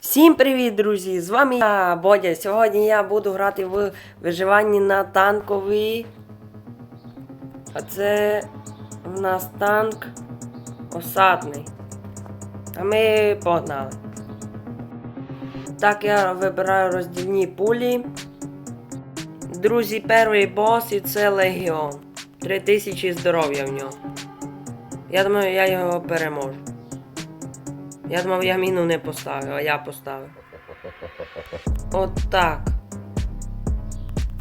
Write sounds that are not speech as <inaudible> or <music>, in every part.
Всім привіт, друзі! З вами я, Бодя. Сьогодні я буду грати в виживанні на танковій. А це в нас танк осадний. А ми погнали. Так, я вибираю роздільні пулі. Друзі, перший бос і це Легіон. 3000 здоров'я в нього. Я думаю, я його переможу. Я думав, я міну не поставив, а я поставив. От так.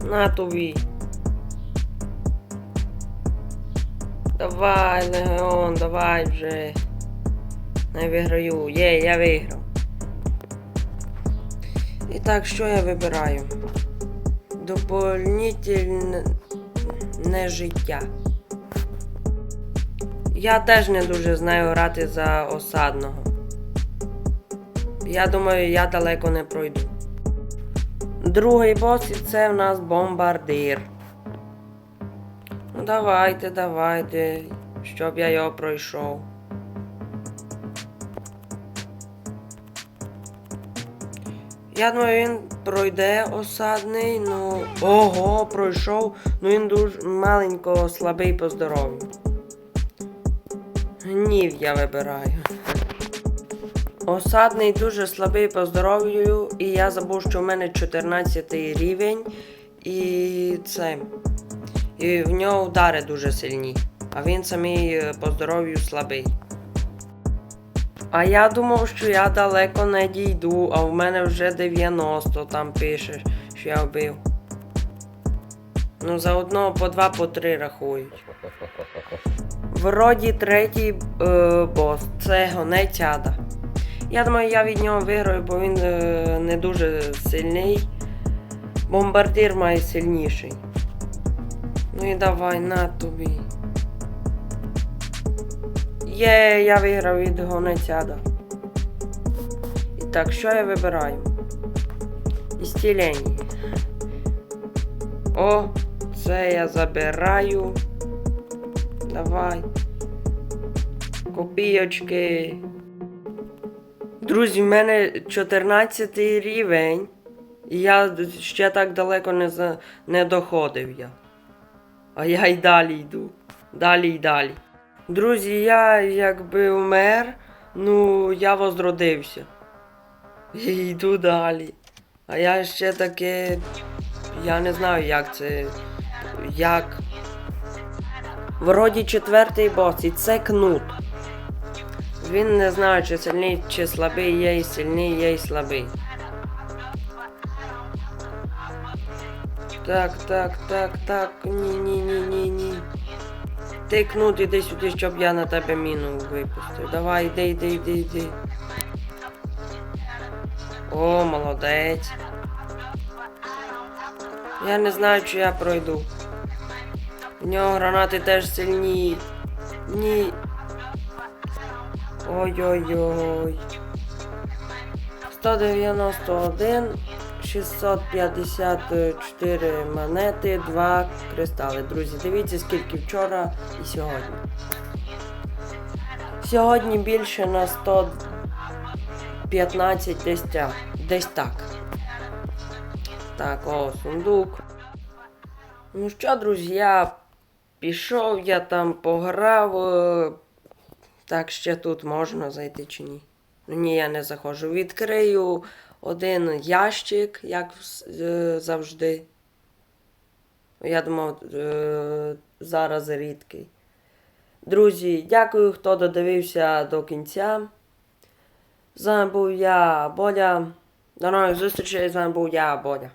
На тобі. Давай, Легіон, давай вже. Не виграю. Є, я виграв. І так, що я вибираю? Доповнительне життя. Я теж не дуже знаю грати за осадного. Я думаю, я далеко не пройду. Другий бос це в нас бомбардир. Ну давайте, давайте, щоб я його пройшов. Я думаю, він пройде осадний, ну. Ого, пройшов. Ну він дуже маленько слабий по здоров'ю. Гнів я вибираю. Осадний дуже слабий по здоров'ю, і я забув, що в мене 14 рівень, і це. І в нього удари дуже сильні. А він самий е, по здоров'ю слабий. А я думав, що я далеко не дійду, а в мене вже 90 там пише, що я вбив. Ну, за одного по два, по три рахують. <laughs> Вроді третій е, бос. Це гонець ада. Я думаю, я від нього виграю, бо він е, не дуже сильний. Бомбардир має сильніший. Ну і давай на тобі. Є, я виграв від гонецяда. І так, що я вибираю? Істілення. О, це я забираю. Давай. Копійочки. Друзі, в мене 14 рівень. І я ще так далеко не, за... не доходив я. А я й далі йду. Далі й далі. Друзі, я якби умер, ну я возродився. І йду далі. А я ще таке. Я не знаю, як це. Як. Вроді четвертий бос, і це кнут. Він не знає, чи сильний, чи слабий, є і сильний, є і слабий. Так, так, так, так. Ні, ні, ні, ні, ні. Ти кнут, іди сюди, щоб я на тебе міну випустив. Давай, йди, йди, йди, йди. О, молодець. Я не знаю, чи я пройду. В нього гранати теж сильні. Ні. Ой-ой-ой. 191, 654 монети, 2 кристали. Друзі, дивіться, скільки вчора і сьогодні. Сьогодні більше на 115 десь, десь так. Так, о, сундук. Ну що, друзі, я пішов, я там пограв. Так, ще тут можна зайти чи ні? Ну ні, я не заходжу. Відкрию один ящик, як е, завжди. Я думав, е, зараз рідкий. Друзі, дякую, хто додивився до кінця. З вами був я, Бодя. До нових зустрічей, з вами був я, Бодя.